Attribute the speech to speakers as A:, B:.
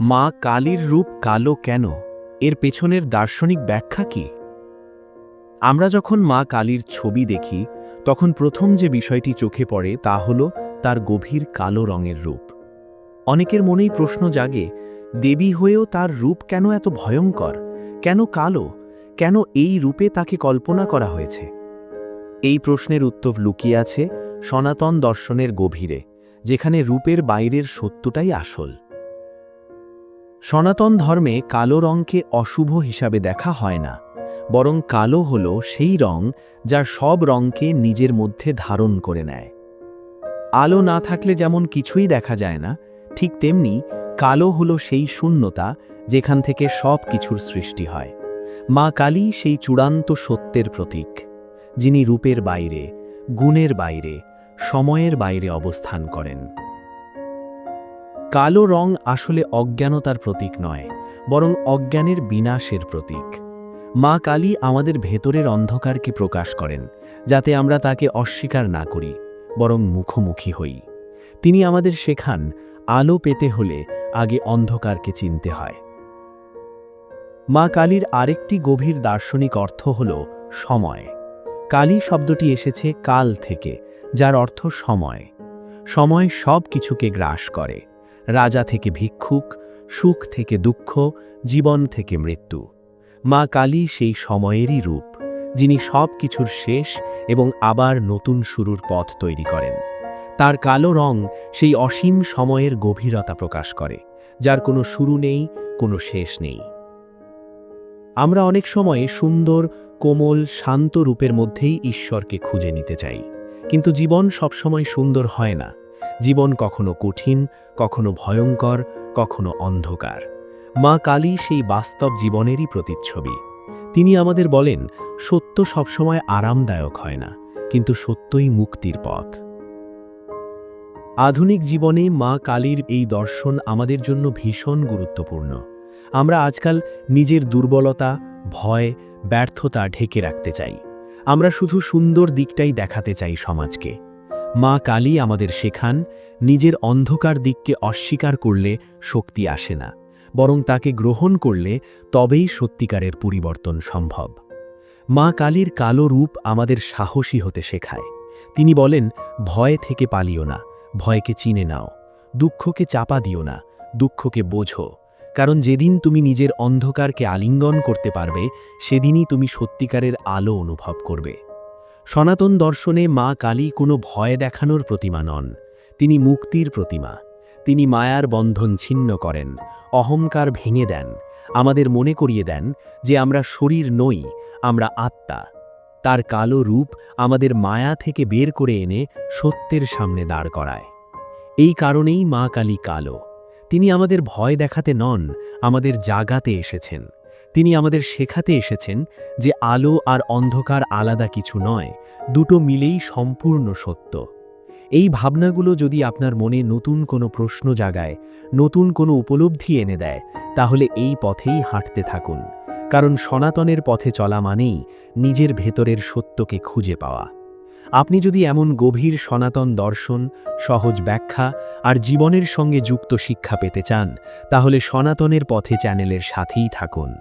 A: মা কালীর রূপ কালো কেন? এর পেছনের দার্শনিক ব্যাখ্যা কি? আমরা যখন মা কালীর ছবি দেখি, তখন প্রথম যে বিষয়টি চোখে পড়ে তা হল তার গভীর কালো রঙের রূপ। অনেকের মনেই প্রশ্ন জাগে, দেবী হয়েও তার রূপ কেন এত ভয়ঙ্কর? কেন কালো? কেন এই রূপে তাকে কল্পনা করা হয়েছে? এই প্রশ্নের উত্তর লুকিয়ে আছে সনাতন দর্শনের গভীরে, যেখানে রূপের বাইরের সত্যটাই আসল। সনাতন ধর্মে কালো রঙকে অশুভ হিসাবে দেখা হয় না, বরং কালো হল সেই রং যা সব রঙকে নিজের মধ্যে ধারণ করে নেয়। আলো না থাকলে যেমন কিছুই দেখা যায় না, ঠিক তেমনি কালো হল সেই শূন্যতা যেখান থেকে সব কিছুর সৃষ্টি হয়। মা কালী সেই চূড়ান্ত সত্যের প্রতীক, যিনি রূপের বাইরে, গুণের বাইরে, সময়ের বাইরে অবস্থান করেন। কালো রং আসলে অজ্ঞানতার প্রতীক নয়, বরং অজ্ঞানের বিনাশের প্রতীক। মা কালী আমাদের ভেতরের অন্ধকারকে প্রকাশ করেন, যাতে আমরা তাকে অস্বীকার না করি, বরং মুখোমুখি হই। তিনি আমাদের শেখান, আলো পেতে হলে আগে অন্ধকারকে চিনতে হয়। মা কালীর আরেকটি গভীর দার্শনিক অর্থ হল সময়। কালী শব্দটি এসেছে কাল থেকে, যার অর্থ সময়। সময় সব কিছুকে গ্রাস করে। রাজা থেকে ভিক্ষুক, সুখ থেকে দুঃখ, জীবন থেকে মৃত্যু। মা কালী সেই সময়েরই রূপ, যিনি সব কিছুর শেষ এবং আবার নতুন শুরুর পথ তৈরি করেন। তার কালো রং সেই অসীম সময়ের গভীরতা প্রকাশ করে, যার কোনো শুরু নেই, কোনো শেষ নেই। আমরা অনেক সময়ে সুন্দর, কোমল, শান্ত রূপের মধ্যেই ঈশ্বরকে খুঁজে নিতে চাই, কিন্তু জীবন সবসময় সুন্দর হয় না। জীবন কখনো কঠিন, কখনো ভয়ঙ্কর, কখনো অন্ধকার। মা কালী সেই বাস্তব জীবনেরই প্রতিচ্ছবি। তিনি আমাদের বলেন, সত্য সবসময় আরামদায়ক হয় না, কিন্তু সত্যই মুক্তির পথ। আধুনিক জীবনে মা কালীর এই দর্শন আমাদের জন্য ভীষণ গুরুত্বপূর্ণ। আমরা আজকাল নিজের দুর্বলতা, ভয়, ব্যর্থতা ঢেকে রাখতে চাই। আমরা শুধু সুন্দর দিকটাই দেখাতে চাই সমাজকে। মা কালী আমাদের শেখান, নিজের অন্ধকার দিককে অস্বীকার করলে শক্তি আসে না, বরং তাকে গ্রহণ করলে তবেই সত্যিকারের পরিবর্তন সম্ভব। মা কালীর কালো রূপ আমাদের সাহসী হতে শেখায়। তিনি বলেন, ভয় থেকে পালিও না, ভয়কে চিনে নাও, দুঃখকে চাপা দিও না, দুঃখকে বোঝো, কারণ যেদিন তুমি নিজের অন্ধকারকে আলিঙ্গন করতে পারবে, সেদিনই তুমি সত্যিকারের আলো অনুভব করবে। সনাতন দর্শনে মা কালী কোনো ভয় দেখানোর প্রতিমা নন। তিনি মুক্তির প্রতিমা। তিনি মায়ার বন্ধন ছিন্ন করেন, অহংকার ভেঙে দেন, আমাদের মনে করিয়ে দেন যে আমরা শরীর নই, আমরা আত্মা। তার কালো রূপ আমাদের মায়া থেকে বের করে এনে সত্যের সামনে দাঁড় করায়। এই কারণেই মা কালী কালো। তিনি আমাদের ভয় দেখাতে নন, আমাদের জাগাতে এসেছেন। তিনি আমাদের শেখাতে এসেছেন যে আলো আর অন্ধকার আলাদা কিছু নয়, দুটো মিলেই সম্পূর্ণ সত্য। এই ভাবনাগুলো যদি আপনার মনে নতুন কোনো প্রশ্ন জাগায়, নতুন কোনো উপলব্ধি এনে দেয়, তাহলে এই পথেই হাঁটতে থাকুন। কারণ সনাতনের পথে চলা মানেই নিজের ভেতরের সত্যকে খুঁজে পাওয়া। আপনি যদি এমন গভীর সনাতন দর্শন, সহজ ব্যাখ্যা আর জীবনের সঙ্গে যুক্ত শিক্ষা পেতে চান, তাহলে সনাতনের পথে চ্যানেলের সাথেই থাকুন।